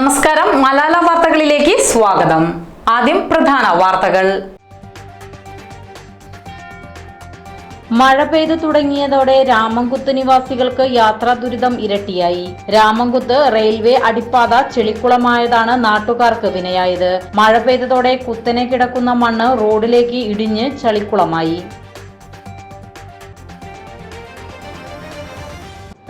നമസ്കാരം. മലാല വാർത്തകളിലേക്ക് സ്വാഗതം. ആദ്യം പ്രധാന വാർത്തകൾ. മഴ പെയ്തു തുടങ്ങിയതോടെ രാമംകുത്ത് നിവാസികൾക്ക് യാത്രാ ദുരിതം ഇരട്ടിയായി. രാമംകുത്ത് റെയിൽവേ അടിപ്പാത ചെളിക്കുളമായതാണ് നാട്ടുകാർക്ക് വിനയായത്. മഴ പെയ്തതോടെ കുത്തനെ കിടക്കുന്ന മണ്ണ് റോഡിലേക്ക് ഇടിഞ്ഞ് ചളിക്കുളമായി.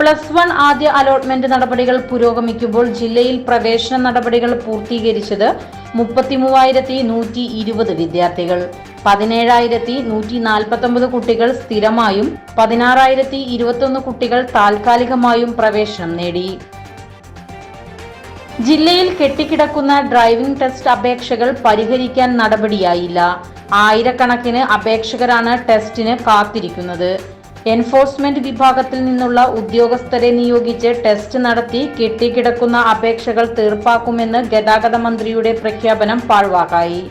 പ്ലസ് വൺ ആദ്യ അലോട്ട്മെന്റ് നടപടികൾ പുരോഗമിക്കുമ്പോൾ ജില്ലയിൽ പ്രവേശന നടപടികൾ പൂർത്തീകരിച്ചത് മുപ്പത്തി മൂവായിരത്തി നൂറ്റി ഇരുപത് വിദ്യാർത്ഥികൾ. പതിനേഴായിരത്തി നൂറ്റി നാൽപ്പത്തൊമ്പത് കുട്ടികൾ സ്ഥിരമായും പതിനാറായിരത്തി ഇരുപത്തൊന്ന് കുട്ടികൾ താൽക്കാലികമായും പ്രവേശനം നേടി. ജില്ലയിൽ കെട്ടിക്കിടക്കുന്ന ഡ്രൈവിംഗ് ടെസ്റ്റ് അപേക്ഷകൾ പരിഹരിക്കാൻ നടപടിയായില്ല. ആയിരക്കണക്കിന് അപേക്ഷകരാണ് ടെസ്റ്റിന് കാത്തിരിക്കുന്നത്. എൻഫോഴ്സ്മെന്റ് വിഭാഗത്തിൽ നിന്നുള്ള ഉദ്യോഗസ്ഥരെ നിയോഗിച്ച് ടെസ്റ്റ് നടത്തി കെട്ടിക്കിടക്കുന്ന അപേക്ഷകൾ തീർപ്പാക്കുമെന്ന് ഗതാഗത മന്ത്രിയുടെ പ്രഖ്യാപനം പാഴ്വാക്കായി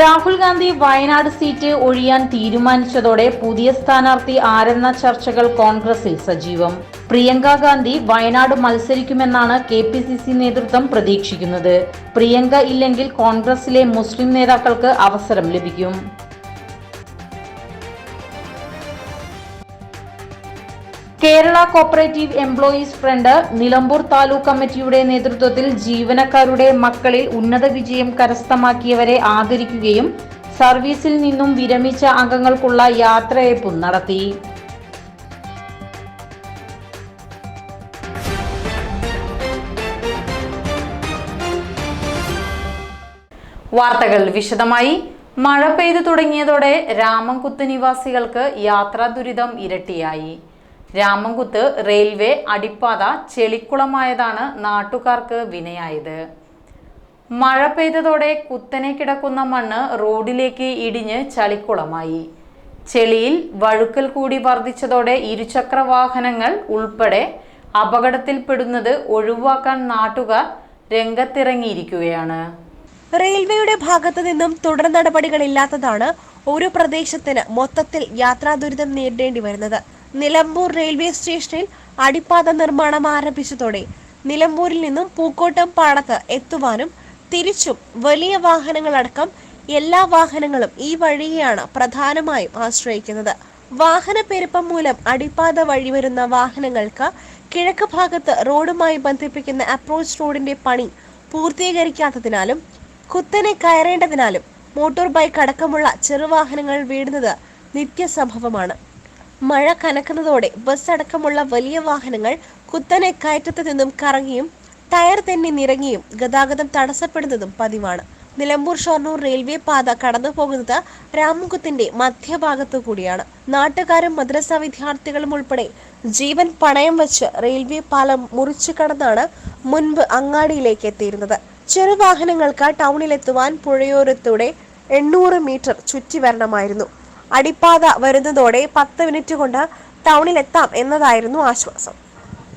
രാഹുൽ ഗാന്ധി വയനാട് സീറ്റ് ഒഴിയാൻ തീരുമാനിച്ചതോടെ പുതിയ സ്ഥാനാർത്ഥി ആരെന്ന ചർച്ചകൾ കോൺഗ്രസിൽ സജീവം. പ്രിയങ്ക ഗാന്ധി വയനാട് മത്സരിക്കുമെന്നാണ് കെ പി സി സി നേതൃത്വം പ്രതീക്ഷിക്കുന്നത്. പ്രിയങ്ക ഇല്ലെങ്കിൽ കോൺഗ്രസിലെ മുസ്ലിം നേതാക്കൾക്ക് അവസരം ലഭിക്കും. Kerala Cooperative Employees Front Nilambur taluk കമ്മിറ്റിയുടെ നേതൃത്വത്തിൽ ജീവനക്കാരുടെ മക്കളിൽ ഉന്നത വിജയം കരസ്ഥമാക്കിയവരെ ആദരിക്കുകയും സർവീസിൽ നിന്നും വിരമിച്ച അംഗങ്ങൾക്കുള്ള യാത്രയയപ്പും നടത്തി. വാർത്തകൾ വിശദമായി. മഴ പെയ്തു തുടങ്ങിയതോടെ രാമൻകുത്ത് നിവാസികൾക്ക് യാത്രാ ദുരിതം ഇരട്ടിയായി. രാമംകുത്ത് റെയിൽവേ അടിപ്പാത ചെളിക്കുളമായതാണ് നാട്ടുകാർക്ക് വിനയായത്. മഴ പെയ്തതോടെ കുത്തനെ കിടക്കുന്ന മണ്ണ് റോഡിലേക്ക് ഇടിഞ്ഞ് ചളിക്കുളമായി. ചെളിയിൽ വഴുക്കൽ കൂടി വർദ്ധിച്ചതോടെ ഇരുചക്ര വാഹനങ്ങൾ ഉൾപ്പെടെ അപകടത്തിൽപ്പെടുന്നത് ഒഴിവാക്കാൻ നാട്ടുകാർ രംഗത്തിറങ്ങിയിരിക്കുകയാണ്. റെയിൽവേയുടെ ഭാഗത്തു നിന്നും തുടർ നടപടികളില്ലാത്തതാണ് ഒരു പ്രദേശത്തിന് മൊത്തത്തിൽ യാത്രാ ദുരിതം നേരിടേണ്ടി വരുന്നത്. നിലമ്പൂർ റെയിൽവേ സ്റ്റേഷനിൽ അടിപ്പാത നിർമ്മാണം ആരംഭിച്ചതോടെ നിലമ്പൂരിൽ നിന്നും പൂക്കോട്ടം പാടത്ത് എത്തുവാനും തിരിച്ചും വലിയ വാഹനങ്ങളടക്കം എല്ലാ വാഹനങ്ങളും ഈ വഴിയെയാണ് പ്രധാനമായും ആശ്രയിക്കുന്നത്. വാഹന പെരുപ്പം മൂലം അടിപ്പാത വഴി വരുന്ന വാഹനങ്ങൾക്ക് കിഴക്ക് ഭാഗത്ത് റോഡുമായി ബന്ധിപ്പിക്കുന്ന അപ്രോച്ച് റോഡിന്റെ പണി പൂർത്തീകരിക്കാത്തതിനാലും കുത്തനെ കയറേണ്ടതിനാലും മോട്ടോർ ബൈക്ക് അടക്കമുള്ള ചെറുവാഹനങ്ങൾ വീടുന്നത് നിത്യസംഭവമാണ്. മഴ കനക്കുന്നതോടെ ബസ് അടക്കമുള്ള വലിയ വാഹനങ്ങൾ കുത്തനെ കയറ്റത്തു നിന്നും കറങ്ങിയും ടയർ തന്നെ നിറങ്ങിയും ഗതാഗതം തടസ്സപ്പെടുന്നതും പതിവാണ്. നിലമ്പൂർ ഷൊർണൂർ റെയിൽവേ പാത കടന്നു പോകുന്നത് രാമുഖത്തിന്റെ മധ്യഭാഗത്തു കൂടിയാണ്. നാട്ടുകാരും മദ്രസ വിദ്യാർത്ഥികളും ഉൾപ്പെടെ ജീവൻ പണയം വെച്ച് റെയിൽവേ പാലം മുറിച്ചു കടന്നാണ് മുൻപ് അങ്ങാടിയിലേക്ക് എത്തിയിരുന്നത്. ചെറുവാഹനങ്ങൾക്ക് ടൗണിലെത്തുവാൻ പുഴയോരത്തൂടെ എണ്ണൂറ് മീറ്റർ ചുറ്റി വരണമായിരുന്നു അടിപ്പാത വരുന്നതോടെ പത്ത് മിനിറ്റ് കൊണ്ട് ടൗണിലെത്താം എന്നതായിരുന്നു ആശ്വാസം.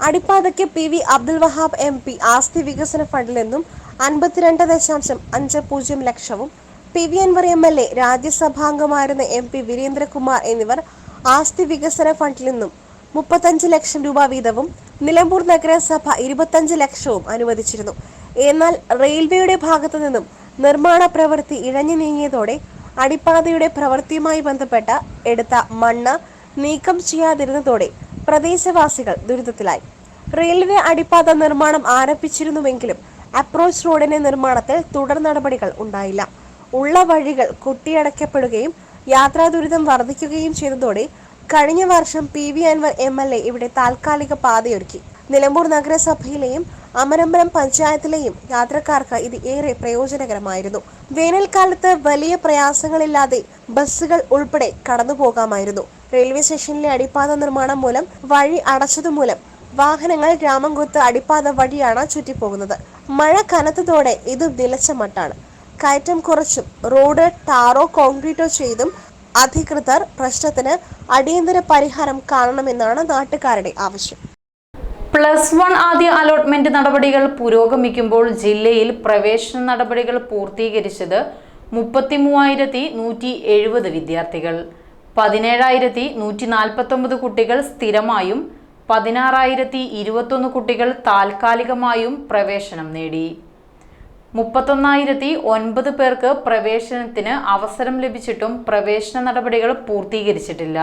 അടിപ്പാതയ്ക്ക് P V Abdul Wahab M P ആസ്തി വികസന ഫണ്ടിൽ നിന്നും അൻപത്തിരണ്ട് ദശാംശം അഞ്ച് പൂജ്യം ലക്ഷവും P V Anvar M L A രാജ്യസഭാംഗമായിരുന്ന M P Veerendrakumar എന്നിവർ ആസ്തി വികസന ഫണ്ടിൽ നിന്നും മുപ്പത്തഞ്ച് ലക്ഷം രൂപ വീതവും നിലമ്പൂർ നഗരസഭ ഇരുപത്തഞ്ച് ലക്ഷവും അനുവദിച്ചിരുന്നു. എന്നാൽ റെയിൽവേയുടെ ഭാഗത്തു നിന്നും നിർമ്മാണ പ്രവൃത്തി ഇഴഞ്ഞു നീങ്ങിയതോടെ അടിപ്പാതയുടെ പ്രവൃത്തിയുമായി ബന്ധപ്പെട്ട എടുത്ത മണ്ണ് നീക്കം ചെയ്യാതിരുന്നതോടെ പ്രദേശവാസികൾ ദുരിതത്തിലായി. റെയിൽവേ അടിപ്പാത നിർമ്മാണം ആരംഭിച്ചിരുന്നുവെങ്കിലും അപ്രോച്ച് റോഡിന്റെ നിർമ്മാണത്തിൽ തുടർ നടപടികൾ ഉണ്ടായില്ല. ഉള്ള വഴികൾ കൊട്ടിയടക്കപ്പെടുകയും യാത്രാ ദുരിതം വർദ്ധിക്കുകയും ചെയ്തതോടെ കഴിഞ്ഞ വർഷം P V Anvar M L A ഇവിടെ താൽക്കാലിക പാതയൊരുക്കി. നിലമ്പൂർ നഗരസഭയിലെയും അമരമ്പലം പഞ്ചായത്തിലെയും യാത്രക്കാർക്ക് ഇത് ഏറെ പ്രയോജനകരമായിരുന്നു. വേനൽക്കാലത്ത് വലിയ പ്രയാസങ്ങളില്ലാതെ ബസ്സുകൾ ഉൾപ്പെടെ കടന്നു പോകാമായിരുന്നു റെയിൽവേ സ്റ്റേഷനിലെ അടിപ്പാത നിർമ്മാണം മൂലം വഴി അടച്ചതുമൂലം വാഹനങ്ങൾ രാമംകുത്ത് അടിപ്പാത വഴിയാണ് ചുറ്റിപ്പോകുന്നത്. മഴ കനത്തതോടെ ഇത് നിലച്ച മട്ടാണ്. കയറ്റം കുറച്ചും റോഡ് ടാറോ കോൺക്രീറ്റോ ചെയ്തും അധികൃതർ പ്രശ്നത്തിന് അടിയന്തര പരിഹാരം കാണണമെന്നാണ് നാട്ടുകാരുടെ ആവശ്യം. പ്ലസ് വൺ ആദ്യ അലോട്ട്മെന്റ് നടപടികൾ പുരോഗമിക്കുമ്പോൾ ജില്ലയിൽ പ്രവേശന നടപടികൾ പൂർത്തീകരിച്ചത് മുപ്പത്തി മൂവായിരത്തി നൂറ്റി എഴുപത് വിദ്യാർത്ഥികൾ. പതിനേഴായിരത്തി നൂറ്റി നാൽപ്പത്തൊമ്പത് കുട്ടികൾ സ്ഥിരമായും പതിനാറായിരത്തി ഇരുപത്തൊന്ന് കുട്ടികൾ താൽക്കാലികമായും പ്രവേശനം നേടി. മുപ്പത്തൊന്നായിരത്തി ഒൻപത് പേർക്ക് പ്രവേശനത്തിന് അവസരം ലഭിച്ചിട്ടും പ്രവേശന നടപടികൾ പൂർത്തീകരിച്ചിട്ടില്ല.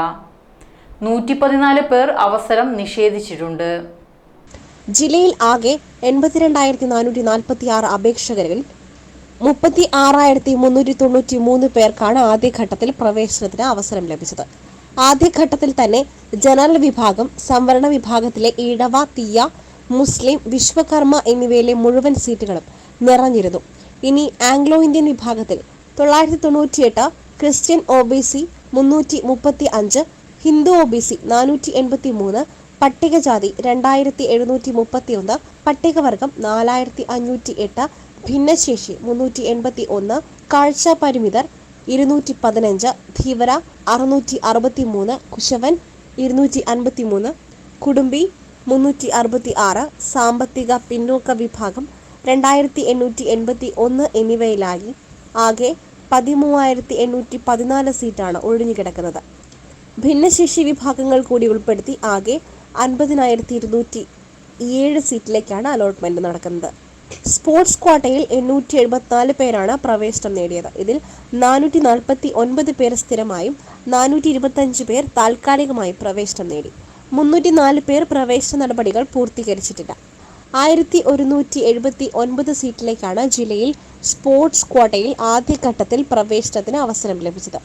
നൂറ്റി പതിനാല് പേർ അവസരം നിഷേധിച്ചിട്ടുണ്ട്. ജില്ലയിൽ ആകെ എൺപത്തിരണ്ടായിരത്തി നാനൂറ്റി നാൽപ്പത്തി ആറ് അപേക്ഷകരിൽ മുപ്പത്തി ആറായിരത്തി മുന്നൂറ്റി തൊണ്ണൂറ്റി മൂന്ന് പേർക്കാണ് ആദ്യഘട്ടത്തിൽ പ്രവേശനത്തിന് അവസരം ലഭിച്ചത്. ആദ്യഘട്ടത്തിൽ തന്നെ ജനറൽ വിഭാഗം സംവരണ വിഭാഗത്തിലെ ഇടവ തീയ മുസ്ലിം വിശ്വകർമ്മ എന്നിവയിലെ മുഴുവൻ സീറ്റുകളും നിറഞ്ഞിരുന്നു. ഇനി ആംഗ്ലോ ഇന്ത്യൻ വിഭാഗത്തിൽ തൊള്ളായിരത്തി തൊണ്ണൂറ്റിയെട്ട് ക്രിസ്ത്യൻ ഒ ബി സി മുന്നൂറ്റി മുപ്പത്തി അഞ്ച് ഹിന്ദു ഒ ബി സി നാനൂറ്റി എൺപത്തി മൂന്ന് പട്ടികജാതി രണ്ടായിരത്തി എഴുന്നൂറ്റി മുപ്പത്തി ഒന്ന് പട്ടികവർഗം നാലായിരത്തി അഞ്ഞൂറ്റി എട്ട് ഭിന്നശേഷി മുന്നൂറ്റി എൺപത്തി ഒന്ന് കാഴ്ച പരിമിതർ ഇരുന്നൂറ്റി പതിനഞ്ച് ധീവര അറുന്നൂറ്റി അറുപത്തി മൂന്ന് കുശവൻ ഇരുന്നൂറ്റി അൻപത്തി മൂന്ന് കുടുംബി മുന്നൂറ്റി അറുപത്തി ആറ് സാമ്പത്തിക പിന്നോക്ക വിഭാഗം രണ്ടായിരത്തി എണ്ണൂറ്റി എൺപത്തി ഒന്ന് എന്നിവയിലായി ആകെ പതിമൂവായിരത്തി എണ്ണൂറ്റി പതിനാല് സീറ്റാണ് ഒഴിഞ്ഞുകിടക്കുന്നത്. ഭിന്നശേഷി വിഭാഗങ്ങൾ കൂടി ഉൾപ്പെടുത്തി ആകെ അൻപതിനായിരത്തി ഇരുന്നൂറ്റി ഏഴ് സീറ്റിലേക്കാണ് അലോട്ട്മെന്റ് നടക്കുന്നത്. സ്പോർട്സ് ക്വാട്ടയിൽ എണ്ണൂറ്റി എഴുപത്തിനാല് പേരാണ് പ്രവേശനം നേടിയത്. ഇതിൽ നാനൂറ്റി നാൽപ്പത്തി ഒൻപത് പേർ സ്ഥിരമായും നാനൂറ്റി ഇരുപത്തഞ്ച് പേർ താൽക്കാലികമായി പ്രവേശനം നേടി. മുന്നൂറ്റി നാല് പേർ പ്രവേശന നടപടികൾ പൂർത്തീകരിച്ചിട്ടില്ല. ആയിരത്തി ഒരുന്നൂറ്റി എഴുപത്തി ഒൻപത് സീറ്റിലേക്കാണ് ജില്ലയിൽ സ്പോർട്സ് ക്വാട്ടയിൽ ആദ്യഘട്ടത്തിൽ പ്രവേശനത്തിന് അവസരം ലഭിച്ചത്.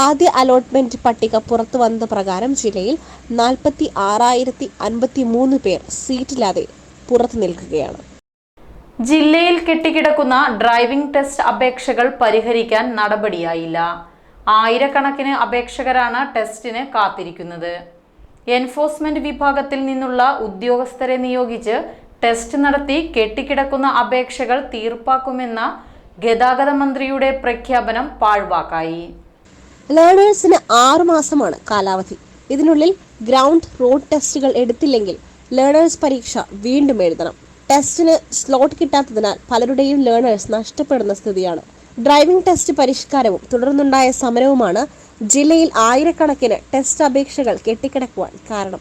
ആദ്യ അലോട്ട്മെന്റ് പട്ടിക പുറത്തു വന്ന പ്രകാരം ജില്ലയിൽ നാൽപ്പത്തി ആറായിരത്തി അൻപത്തി മൂന്ന് പേർ സീറ്റില്ലാതെ പുറത്തു നിൽക്കുകയാണ്. ജില്ലയിൽ കെട്ടിക്കിടക്കുന്ന ഡ്രൈവിംഗ് ടെസ്റ്റ് അപേക്ഷകൾ പരിഹരിക്കാൻ നടപടിയായില്ല. ആയിരക്കണക്കിന് അപേക്ഷകരാണ് ടെസ്റ്റിന് കാത്തിരിക്കുന്നത്. എൻഫോഴ്സ്മെന്റ് വിഭാഗത്തിൽ നിന്നുള്ള ഉദ്യോഗസ്ഥരെ നിയോഗിച്ച് ടെസ്റ്റ് നടത്തി കെട്ടിക്കിടക്കുന്ന അപേക്ഷകൾ തീർപ്പാക്കുമെന്ന ഗതാഗത മന്ത്രിയുടെ പ്രഖ്യാപനം പാഴ്വാക്കായി. ലേണേഴ്സിന് ആറുമാസമാണ് കാലാവധി. ഇതിനുള്ളിൽ ഗ്രൗണ്ട് റോഡ് ടെസ്റ്റുകൾ എടുത്തില്ലെങ്കിൽ ലേണേഴ്സ് പരീക്ഷ വീണ്ടും എഴുതണം. ടെസ്റ്റിന് സ്ലോട്ട് കിട്ടാത്തതിനാൽ പലരുടെയും ലേണേഴ്സ് നഷ്ടപ്പെടുന്ന സ്ഥിതിയാണ്. ഡ്രൈവിംഗ് ടെസ്റ്റ് പരിഷ്കാരവും തുടർന്നുണ്ടായ സമരവുമാണ് ജില്ലയിൽ ആയിരക്കണക്കിന് ടെസ്റ്റ് അപേക്ഷകൾ കെട്ടിക്കിടക്കുവാൻ കാരണം.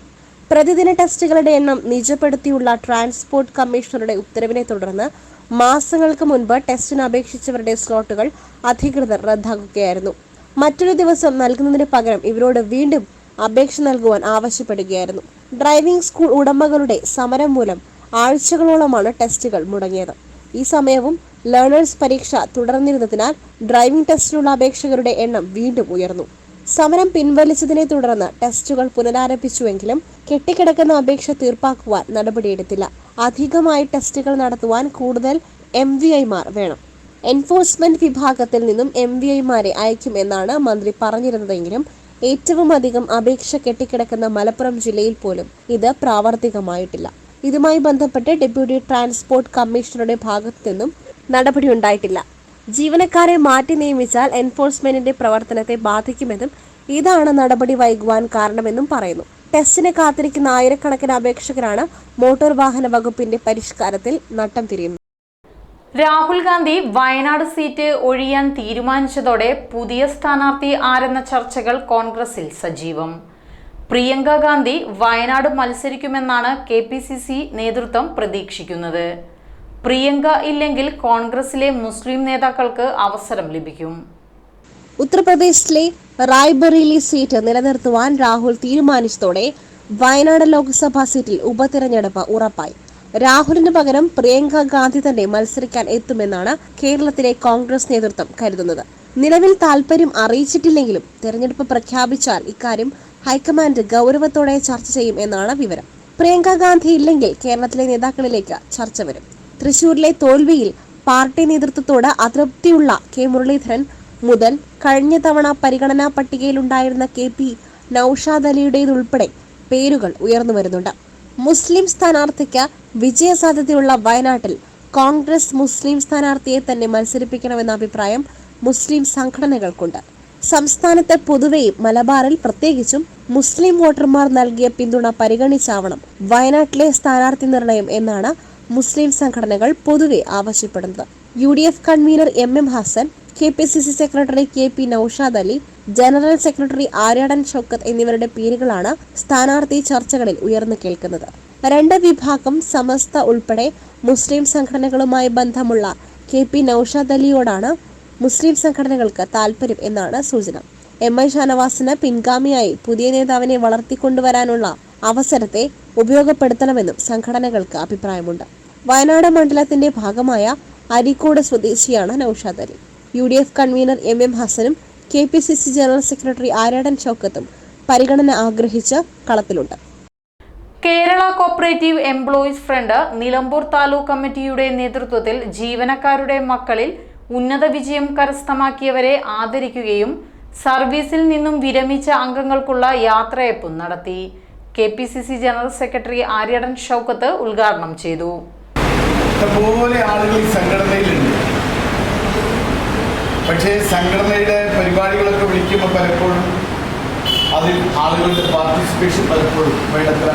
പ്രതിദിന ടെസ്റ്റുകളുടെ എണ്ണം നിജപ്പെടുത്തിയുള്ള ട്രാൻസ്പോർട്ട് കമ്മീഷണറുടെ ഉത്തരവിനെ തുടർന്ന് മാസങ്ങൾക്ക് മുൻപ് ടെസ്റ്റിന് അപേക്ഷിച്ചവരുടെ സ്ലോട്ടുകൾ അധികൃതർ റദ്ദാക്കുകയായിരുന്നു. മറ്റൊരു ദിവസം നൽകുന്നതിന് പകരം ഇവരോട് വീണ്ടും അപേക്ഷ നൽകുവാൻ ആവശ്യപ്പെടുകയായിരുന്നു. ഡ്രൈവിംഗ് സ്കൂൾ ഉടമകളുടെ സമരം മൂലം ആഴ്ചകളോളമാണ് ടെസ്റ്റുകൾ മുടങ്ങിയത്. ഈ സമയവും ലേണേഴ്സ് പരീക്ഷ തുടർന്നിരുന്നതിനാൽ ഡ്രൈവിംഗ് ടെസ്റ്റിനുള്ള അപേക്ഷകരുടെ എണ്ണം വീണ്ടും ഉയർന്നു. സമരം പിൻവലിച്ചതിനെ തുടർന്ന് ടെസ്റ്റുകൾ പുനരാരംഭിച്ചുവെങ്കിലും കെട്ടിക്കിടക്കുന്ന അപേക്ഷ തീർപ്പാക്കുവാൻ നടപടിയെടുത്തില്ല. അധികമായി ടെസ്റ്റുകൾ നടത്തുവാൻ കൂടുതൽ എം വി ഐമാർ വേണം. എൻഫോഴ്സ്മെന്റ് വിഭാഗത്തിൽ നിന്നും എം വി ഐമാരെ അയക്കും എന്നാണ് മന്ത്രി പറഞ്ഞിരുന്നതെങ്കിലും ഏറ്റവും അധികം അപേക്ഷ കെട്ടിക്കിടക്കുന്ന മലപ്പുറം ജില്ലയിൽ പോലും ഇത് പ്രാവർത്തികമായിട്ടില്ല. ഇതുമായി ബന്ധപ്പെട്ട് ഡെപ്യൂട്ടി ട്രാൻസ്പോർട്ട് കമ്മീഷണറുടെ ഭാഗത്തു നിന്നും നടപടിയുണ്ടായിട്ടില്ല. ജീവനക്കാരെ മാറ്റി നിയമിച്ചാൽ എൻഫോഴ്സ്മെന്റിന്റെ പ്രവർത്തനത്തെ ബാധിക്കുമെന്നും ഇതാണ് നടപടി വൈകുവാൻ കാരണമെന്നും പറയുന്നു. ടെസ്റ്റിന് കാത്തിരിക്കുന്ന ആയിരക്കണക്കിന് അപേക്ഷകരാണ് മോട്ടോർ വാഹന വകുപ്പിന്റെ പരിഷ്കാരത്തിൽ നട്ടം തിരിയുന്നത്. രാഹുൽ ഗാന്ധി വയനാട് സീറ്റ് ഒഴിയാൻ തീരുമാനിച്ചതോടെ പുതിയ സ്ഥാനാർത്ഥി ആരെന്ന ചർച്ചകൾ കോൺഗ്രസിൽ സജീവം. പ്രിയങ്ക ഗാന്ധി വയനാട് മത്സരിക്കുമെന്നാണ് കെ പി സി സി നേതൃത്വം പ്രതീക്ഷിക്കുന്നത്. പ്രിയങ്ക ഇല്ലെങ്കിൽ കോൺഗ്രസിലെ മുസ്ലിം നേതാക്കൾക്ക് അവസരം ലഭിക്കും. ഉത്തർപ്രദേശിലെ റായ്ബറേലി സീറ്റ് നിലനിർത്തുവാൻ രാഹുൽ തീരുമാനിച്ചതോടെ വയനാട് ലോക്സഭാ സീറ്റിൽ ഉപതിരഞ്ഞെടുപ്പ് ഉറപ്പായി. രാഹുലിന് പകരം പ്രിയങ്ക ഗാന്ധി തന്നെ മത്സരിക്കാൻ എത്തുമെന്നാണ് കേരളത്തിലെ കോൺഗ്രസ് നേതൃത്വം കരുതുന്നത്. നിലവിൽ താൽപര്യം അറിയിച്ചിട്ടില്ലെങ്കിലും തെരഞ്ഞെടുപ്പ് പ്രഖ്യാപിച്ചാൽ ഇക്കാര്യം ഹൈക്കമാൻഡ് ഗൗരവത്തോടെ ചർച്ച ചെയ്യും എന്നാണ് വിവരം. പ്രിയങ്ക ഗാന്ധി ഇല്ലെങ്കിൽ കേരളത്തിലെ നേതാക്കളിലേക്ക് ചർച്ച വരും. തൃശൂരിലെ തോൽവിയിൽ പാർട്ടി നേതൃത്വത്തോട് അതൃപ്തിയുള്ള കെ മുരളീധരൻ മുതൽ കഴിഞ്ഞ തവണ പരിഗണനാ പട്ടികയിലുണ്ടായിരുന്ന കെ പി നൌഷാദ് അലിയുടേതുൾപ്പെടെ പേരുകൾ ഉയർന്നു വരുന്നുണ്ട്. മുസ്ലിം സ്ഥാനാർത്ഥിക്ക് വിജയസാധ്യതയുള്ള വയനാട്ടിൽ കോൺഗ്രസ് മുസ്ലിം സ്ഥാനാർത്ഥിയെ തന്നെ മത്സരിപ്പിക്കണമെന്ന അഭിപ്രായം മുസ്ലിം സംഘടനകൾക്കുണ്ട്. സംസ്ഥാനത്തെ പൊതുവെയും മലബാറിൽ പ്രത്യേകിച്ചും മുസ്ലിം വോട്ടർമാർ നൽകിയ പിന്തുണ പരിഗണിച്ചാവണം വയനാട്ടിലെ സ്ഥാനാർത്ഥി നിർണയം എന്നാണ് മുസ്ലിം സംഘടനകൾ പൊതുവെ ആവശ്യപ്പെടുന്നത്. U D F convener M M Hasan K P C C secretary K P Noushad Ali general secretary Aryadan Shoukath എന്നിവരുടെ പേരുകളാണ് സ്ഥാനാർത്ഥി ചർച്ചകളിൽ ഉയർന്നു കേൾക്കുന്നത്. രണ്ട് വിഭാഗം സമസ്ത ഉൾപ്പെടെ മുസ്ലിം സംഘടനകളുമായി ബന്ധമുള്ള കെ പി നൌഷാദ് അലിയോടാണ് മുസ്ലിം സംഘടനകൾക്ക് താൽപ്പര്യം എന്നാണ് സൂചന. എം ഐ ഷാനവാസിന് പിൻഗാമിയായി പുതിയ നേതാവിനെ വളർത്തിക്കൊണ്ടുവരാനുള്ള അവസരത്തെ ഉപയോഗപ്പെടുത്തണമെന്നും സംഘടനകൾക്ക് അഭിപ്രായമുണ്ട്. വയനാട് മണ്ഡലത്തിന്റെ ഭാഗമായ അരീക്കോട് സ്വദേശിയാണ് Noushad Ali. U D F convener M M ഹസനും K P C C general secretary Aryadan ഷൗക്കത്തും പരിഗണന ആഗ്രഹിച്ച് കളത്തിലുണ്ട്. Kerala Cooperative Employees Front Nilambur taluk കമ്മിറ്റിയുടെ നേതൃത്വത്തിൽ ജീവനക്കാരുടെ മക്കളിൽ ഉന്നത വിജയം കരസ്ഥമാക്കിയവരെ ആദരിക്കുകയും സർവീസിൽ നിന്നും വിരമിച്ച അംഗങ്ങൾക്കുള്ള യാത്രയപ്പും നടത്തി. K P C C general secretary Aryadan Shoukath ഉദ്ഘാടനം ചെയ്തു. ആളുകൾ ഈ സംഘടനയിലുണ്ട്. പക്ഷേ സംഘടനയുടെ പരിപാടികളൊക്കെ വിളിക്കുമ്പോൾ പലപ്പോഴും അതിൽ ആളുകളുടെ പാർട്ടിസിപ്പേഷൻ പലപ്പോഴും വേണ്ടത്ര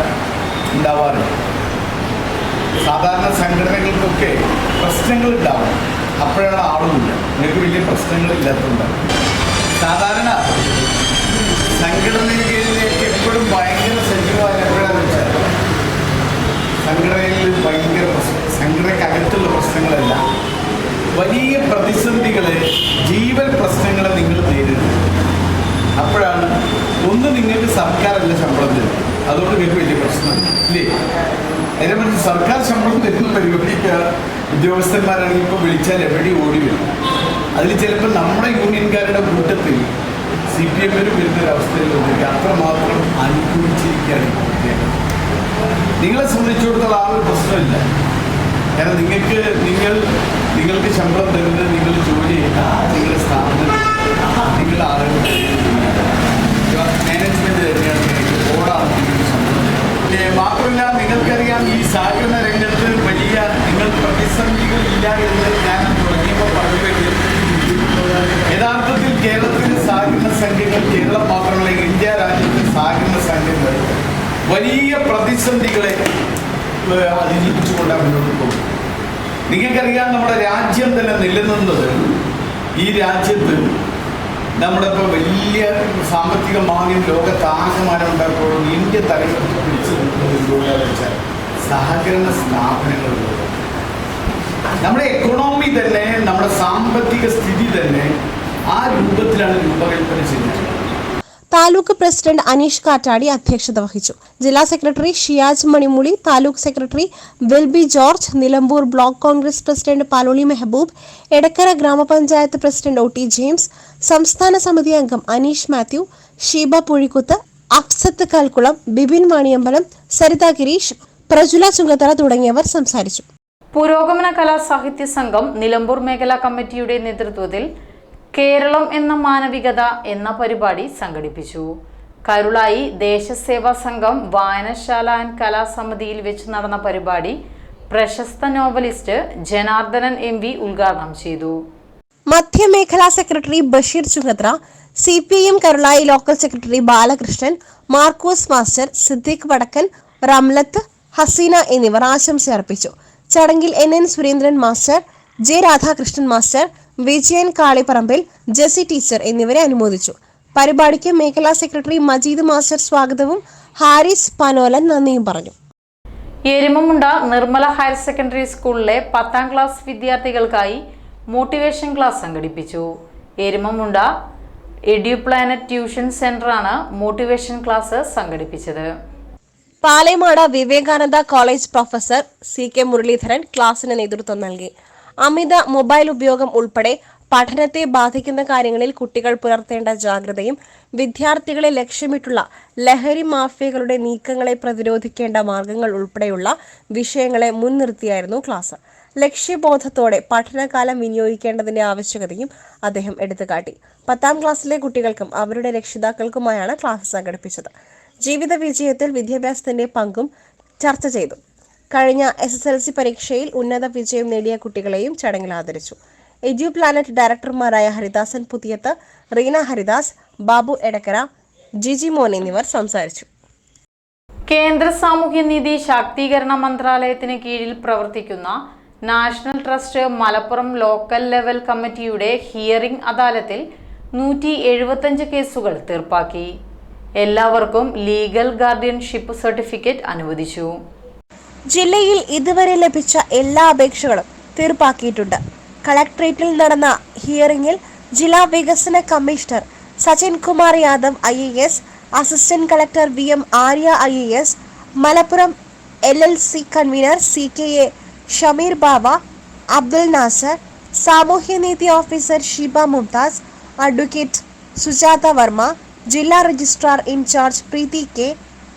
ഉണ്ടാവാറുണ്ട് സാധാരണ സംഘടനകൾക്കൊക്കെ പ്രശ്നങ്ങൾ ഉണ്ടാവും അപ്പോഴാണ് ആളുമില്ല. നിങ്ങൾക്ക് വലിയ പ്രശ്നങ്ങളില്ലാത്തതുണ്ട് സാധാരണ സംഘടനയിലേക്ക് എപ്പോഴും ഭയങ്കര സജീവമായ വലിയ പ്രതിസന്ധികളെ ജീവൻ പ്രശ്നങ്ങളെ നിങ്ങൾ നേരിടും. അപ്പോഴാണ് ഒന്ന് നിങ്ങൾക്ക് സർക്കാരല്ല ശമ്പളം തരും അതുകൊണ്ട് നിങ്ങൾക്ക് വലിയ പ്രശ്നം ഇല്ലേ? പറ്റി സർക്കാർ ശമ്പളം തരുന്ന പരിപാടിക്ക് ഉദ്യോഗസ്ഥന്മാരാണെങ്കിൽ ഇപ്പോൾ വിളിച്ചാൽ എവിടെ ഓടി വരും. അതിൽ ചിലപ്പോൾ നമ്മുടെ യൂണിയൻകാരുടെ കൂട്ടത്തിൽ സി പി എമ്മിന് വരുന്നൊരവസ്ഥയിൽ വന്നിട്ട് അത്രമാത്രം ഇദ്ദേഹം. നിങ്ങളെ സംബന്ധിച്ചിടത്തോളം ആ ഒരു പ്രശ്നമില്ല. കാരണം നിങ്ങൾക്ക് നിങ്ങൾ നിങ്ങൾക്ക് ശമ്പളം തരുന്നത് നിങ്ങൾ ജോലി ചെയ്യുന്ന നിങ്ങളുടെ സ്ഥാപനം. നിങ്ങൾ ആളുകൾ മാനേജ്മെന്റ് തന്നെയാണ് നിങ്ങൾക്ക് ശമ്പളം മാത്രമല്ല നിങ്ങൾക്കറിയാം ഈ രംഗത്ത് വലിയ നിങ്ങൾ പ്രതിസന്ധികൾ ഇല്ല എന്ന് ഞാൻ തുടങ്ങിയപ്പോൾ പറയുന്നത് യഥാർത്ഥത്തിൽ കേരളത്തിൽ സഹകരണ സംഘങ്ങൾ കേരളം മാത്രമല്ല ഇന്ത്യ രാജ്യത്തെ സംഘങ്ങൾ വലിയ പ്രതിസന്ധികളെ അതിജീവിച്ചുകൊണ്ടാണ് മുന്നോട്ട് പോകുന്നത്. നിങ്ങൾക്കറിയാം നമ്മുടെ രാജ്യം തന്നെ നിലനിന്നത്. ഈ രാജ്യത്ത് നമ്മുടെ ഇപ്പോൾ വലിയ സാമ്പത്തിക മാന്യം ലോകത്താകമാനം ഉണ്ടാക്കുമ്പോൾ ഇന്ത്യ തലമുറ പിടിച്ചു നിൽക്കുന്നത് എന്തുകൊണ്ടാണെന്ന് വെച്ചാൽ സഹകരണ സ്ഥാപനങ്ങളുള്ളത് നമ്മുടെ എക്കണോമി തന്നെ നമ്മുടെ സാമ്പത്തിക സ്ഥിതി തന്നെ ആ രൂപത്തിലാണ് രൂപകൽപ്പന ചെയ്തിട്ടുള്ളത് താലൂക്ക് പ്രസിഡന്റ് അനീഷ് കാറ്റാടി അധ്യക്ഷത വഹിച്ചു. ജില്ലാ secretary Shiyaj Manimooli taluk secretary Welby George Nilambur block Congress president Paloli Mehaboob Edakkara gramapanchayat president O T James സംസ്ഥാന സമിതി അംഗം അനീഷ് മാത്യു ഷീബ പുഴിക്കുത്ത് അഫ്സത്ത് കൽക്കുളം ബിബിൻ വാണിയമ്പലം സരിത ഗിരീഷ് പ്രജുല ചുങ്കത്തറ തുടങ്ങിയവർ സംസാരിച്ചു. പുരോഗമന കലാ സാഹിത്യ സംഘം നിലമ്പൂർ മേഖലാ കമ്മിറ്റിയുടെ നേതൃത്വത്തിൽ കേരളം എന്ന മാനവികത എന്ന പരിപാടി സംഘടിപ്പിച്ചു. കരുളായി ദേശസേവാ സംഘം വായനശാല ആൻഡ് കലാസമിതിയിൽ വെച്ച് നടന്ന പരിപാടി പ്രശസ്ത നോവലിസ്റ്റ് ജനാർദ്ദനൻ എം വി ഉദ്ഘാടനം ചെയ്തു. മധ്യമേഖലാ secretary Basheer Chungathara C P M Karulai local secretary Balakrishnan Markose master Siddique Vadakkan Ramlath Haseena എന്നിവർ ആശംസ അർപ്പിച്ചു ചടങ്ങിൽ N N Surendran master J Radhakrishnan master Vijayan Kalipparambil Jessy teacher എന്നിവരെ അനുമോദിച്ചു. പരിപാടിക്ക് മേഖലാ സെക്രട്ടറി മജീദ് മാസ്റ്റർ സ്വാഗതവും ഹാരിസ് പനോലൻ നന്ദിയും പറഞ്ഞു. എരുമമുണ്ട നിർമ്മല ഹയർ സെക്കൻഡറി സ്കൂളിലെ പത്താം ക്ലാസ് വിദ്യാർത്ഥികൾക്കായി മോട്ടിവേഷൻ ക്ലാസ് സംഘടിപ്പിച്ചു. എരുമമുണ്ട എഡ്യൂപ്ലാനറ്റ് ട്യൂഷൻ സെന്ററാണ് മോട്ടിവേഷൻ ക്ലാസ് സംഘടിപ്പിച്ചത്. Palemad Vivekananda college professor C K Muraleedharan ക്ലാസിന് നേതൃത്വം നൽകി. അമിത മൊബൈൽ ഉപയോഗം ഉൾപ്പെടെ പഠനത്തെ ബാധിക്കുന്ന കാര്യങ്ങളിൽ കുട്ടികൾ പുലർത്തേണ്ട ജാഗ്രതയും വിദ്യാർത്ഥികളെ ലക്ഷ്യമിട്ടുള്ള ലഹരി മാഫിയകളുടെ നീക്കങ്ങളെ പ്രതിരോധിക്കേണ്ട മാർഗങ്ങൾ ഉൾപ്പെടെയുള്ള വിഷയങ്ങളെ മുൻനിർത്തിയായിരുന്നു ക്ലാസ്. ലക്ഷ്യബോധത്തോടെ പഠനകാലം വിനിയോഗിക്കേണ്ടതിന്റെ ആവശ്യകതയും അദ്ദേഹം എടുത്തുകാട്ടി. പത്താം ക്ലാസ്സിലെ കുട്ടികൾക്കും അവരുടെ രക്ഷിതാക്കൾക്കുമായാണ് ക്ലാസ് സംഘടിപ്പിച്ചത്. ജീവിത വിജയത്തിൽ വിദ്യാഭ്യാസത്തിന്റെ പങ്കും ചർച്ച ചെയ്തു. കഴിഞ്ഞ എസ് എസ് എൽ സി പരീക്ഷയിൽ ഉന്നത വിജയം നേടിയ കുട്ടികളെയും ചടങ്ങിൽ ആദരിച്ചു. എഡ്യൂ പ്ലാനറ്റ് ഡയറക്ടർമാരായ ഹരിദാസൻ പുതിയത്ത് റീന ഹരിദാസ് ബാബു എടക്കര ജിജി മോൻ എന്നിവർ സംസാരിച്ചു. കേന്ദ്ര സാമൂഹ്യനീതി ശാക്തീകരണ മന്ത്രാലയത്തിന് കീഴിൽ പ്രവർത്തിക്കുന്ന National Trust Malappuram local level കമ്മിറ്റിയുടെ ഹിയറിംഗ് അദാലത്തിൽ നൂറ്റി എഴുപത്തഞ്ച് കേസുകൾ തീർപ്പാക്കി. എല്ലാവർക്കും ലീഗൽ ഗാർഡിയൻഷിപ്പ് സർട്ടിഫിക്കറ്റ് അനുവദിച്ചു. ജില്ലയിൽ ഇതുവരെ ലഭിച്ച എല്ലാ അപേക്ഷകളും തീർപ്പാക്കിയിട്ടുണ്ട്. കളക്ട്രേറ്റിൽ നടന്ന ഹിയറിംഗിൽ ജില്ലാ വികസന commissioner Sachin Kumar Yadav I A S assistant collector V M Arya I A S Malappuram L L C convener C K A Shameer Baba Abdul Nasar സാമൂഹ്യനീതി ഓഫീസർ ഷിബ മുംതാസ് അഡ്വക്കേറ്റ് സുജാത വർമ്മ ജില്ലാ registrar in charge Preethi K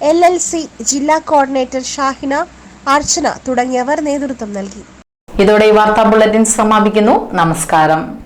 L L C ജില്ലാ coordinator Shahina Archana തുടങ്ങിയവർ നേതൃത്വം നൽകി. ഇതോടെ ഈ വാർത്താ bulletin സമാപിക്കുന്നു. നമസ്കാരം.